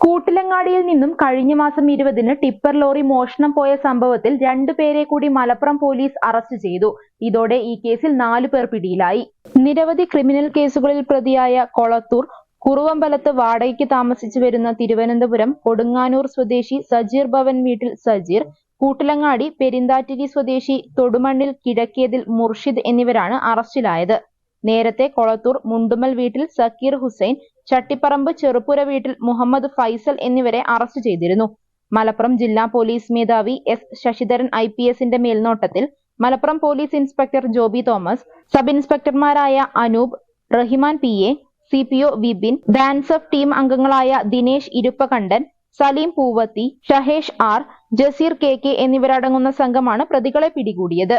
കൂട്ടിലങ്ങാടിയിൽ നിന്നും കഴിഞ്ഞ മാസം ഇരുപതിന് ടിപ്പർ ലോറി മോഷണം പോയ സംഭവത്തിൽ രണ്ടു പേരെ കൂടി മലപ്പുറം പോലീസ് അറസ്റ്റ് ചെയ്തു. ഇതോടെ ഈ കേസിൽ നാലു പേർ പിടിയിലായി. നിരവധി ക്രിമിനൽ കേസുകളിൽ പ്രതിയായ കൊളത്തൂർ കുറുവമ്പലത്ത് വാടകയ്ക്ക് താമസിച്ചു വരുന്ന തിരുവനന്തപുരം കൊടുങ്ങാനൂർ സ്വദേശി സജീർ ഭവൻ വീട്ടിൽ സജീർ കൂട്ടിലങ്ങാടി പെരിന്താറ്റിരി സ്വദേശി തൊടുമണ്ണിൽ കിഴക്കേതിൽ മുർഷിദ് എന്നിവരാണ് അറസ്റ്റിലായത്. നേരത്തെ കൊളത്തൂർ മുണ്ടുമൽ വീട്ടിൽ സക്കീർ ഹുസൈൻ ചട്ടിപ്പറമ്പ് ചെറുപുര വീട്ടിൽ മുഹമ്മദ് ഫൈസൽ എന്നിവരെ അറസ്റ്റ് ചെയ്തിരുന്നു. മലപ്പുറം ജില്ലാ പോലീസ് മേധാവി എസ് ശശിധരൻ ഐ പി എസിന്റെ മേൽനോട്ടത്തിൽ Malappuram police inspector Joby Thomas sub ഇൻസ്പെക്ടർമാരായ Anoop Rahiman P A C P O Vipin DANSAF team അംഗങ്ങളായ Dinesh Iruppakandan Saleem Poovathi Shahesh R Jaseer K K എന്നിവരടങ്ങുന്ന സംഘമാണ് പ്രതികളെ പിടികൂടിയത്.